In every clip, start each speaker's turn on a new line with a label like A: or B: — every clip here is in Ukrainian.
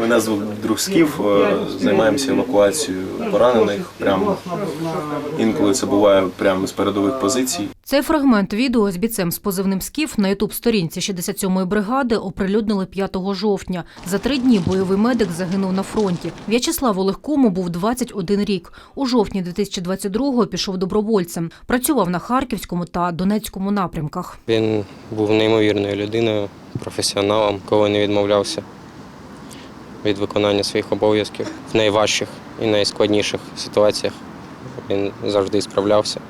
A: Мене звуть друг Скіф, е, займаємося евакуацією поранених. Прямо інколи це буває прямо з передових позицій.
B: Цей фрагмент відео з бійцем з позивним «Скіф» на ютуб-сторінці 67-ї бригади оприлюднили 5 жовтня. За три дні бойовий медик загинув на фронті. В'ячеславу Легкому був 21 рік. У жовтні 2022-го пішов добровольцем. Працював на Харківському та Донецькому напрямках.
C: Він був неймовірною людиною, професіоналом, коли не відмовлявся від виконання своїх обов'язків в найважчих і найскладніших ситуаціях. Він завжди справлявся,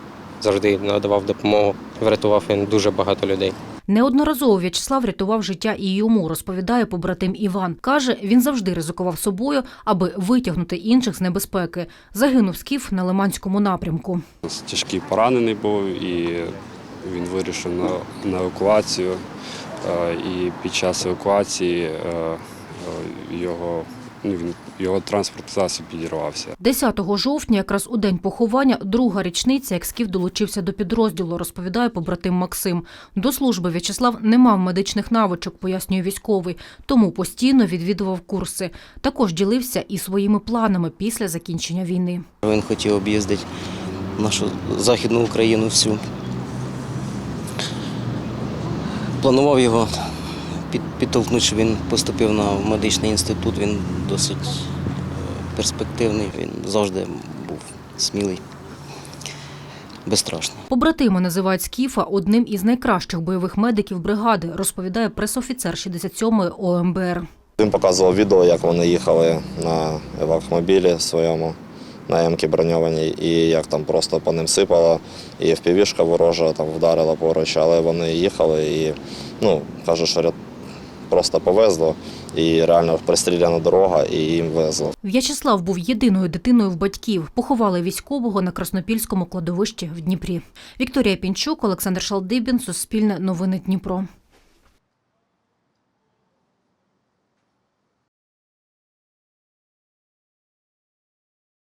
C: завжди надавав допомогу. Врятував він дуже багато людей.
B: Неодноразово В'ячеслав рятував життя і йому, розповідає побратим Іван. Каже, він завжди ризикував собою, аби витягнути інших з небезпеки. Загинув Скіф на Лиманському напрямку.
D: Тяжкий поранений був і він вирішив на, на евакуацію. Е, І під час евакуації е, його, ну, він, його транспортний засіб підірвався.
B: 10 жовтня, якраз у день поховання, друга річниця, як Скіф долучився до підрозділу, розповідає побратим Максим. До служби В'ячеслав не мав медичних навичок, пояснює військовий, тому постійно відвідував курси. Також ділився і своїми планами після закінчення війни.
E: Він хотів об'їздити нашу Західну Україну всю. Планував його підтолкнути, щоб він поступив на медичний інститут. Він досить е, перспективний, він завжди був смілий, безстрашний.
B: Побратими називають Скіфа одним із найкращих бойових медиків бригади, розповідає пресофіцер 67-ї ОМБР.
F: Він показував відео, як вони їхали на евакмобілі своєму на Емки броньованій, і як там просто по ним сипало, і впівішка ворожа там вдарила поруч, але вони їхали і ну, каже, що ряд- просто повезло, і реально пристріляна дорога, і їм везло.
B: В'ячеслав був єдиною дитиною в батьків. Поховали військового на Краснопільському кладовищі в Дніпрі. Вікторія Пінчук, Олександр Шалдибін, Суспільне новини Дніпро.